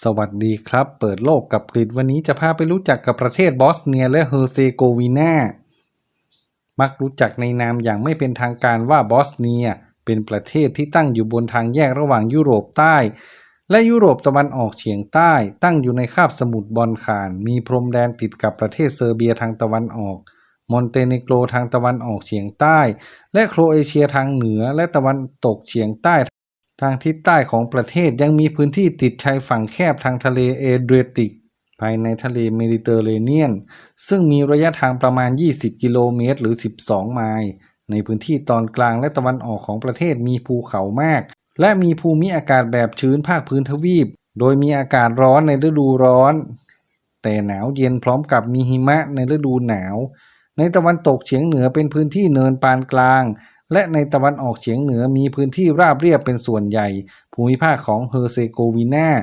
สวัสดีครับ เปิดโลกกับกรีฑวันนี้จะพาไปรู้จักกับประเทศบอสเนียและเฮอร์เซโกวีนามักรู้จักในนามอย่างไม่เป็นทางการว่าบอสเนีย เป็นประเทศที่ตั้งอยู่บนทางแยกระหว่างยุโรปใต้ และยุโรปตะวันออกเฉียงใต้ ตั้งอยู่ในคาบสมุทรบอลข่าน มีพรมแดนติดกับประเทศเซอร์เบียทางตะวันออก มอนเตเนโกรทางตะวันออกเฉียงใต้ และโครเอเชียทางเหนือและตะวันตกเฉียงใต้ ทางทิศใต้ของประเทศยังมีพื้นที่ติดชายฝั่งแคบทางทะเลเอเดรียติก ภายในทะเลเมดิเตอร์เรเนียน ซึ่งมีระยะทางประมาณ 20 กิโลเมตร หรือ 12 ไมล์ในพื้นที่ตอนกลางและตะวันออกของประเทศมีภูเขามาก และมีภูมิอากาศแบบชื้นภาคพื้นทวีป โดยมีอากาศร้อนในฤดูร้อน แต่หนาวเย็นพร้อมกับมีหิมะในฤดูหนาว ในตะวันตกเฉียงเหนือเป็นพื้นที่เนินปานกลาง และในตะวันออกเฉียงเหนือมีพื้นที่ราบเรียบเป็นส่วนใหญ่ ภูมิภาคของเฮอร์เซโกวีนา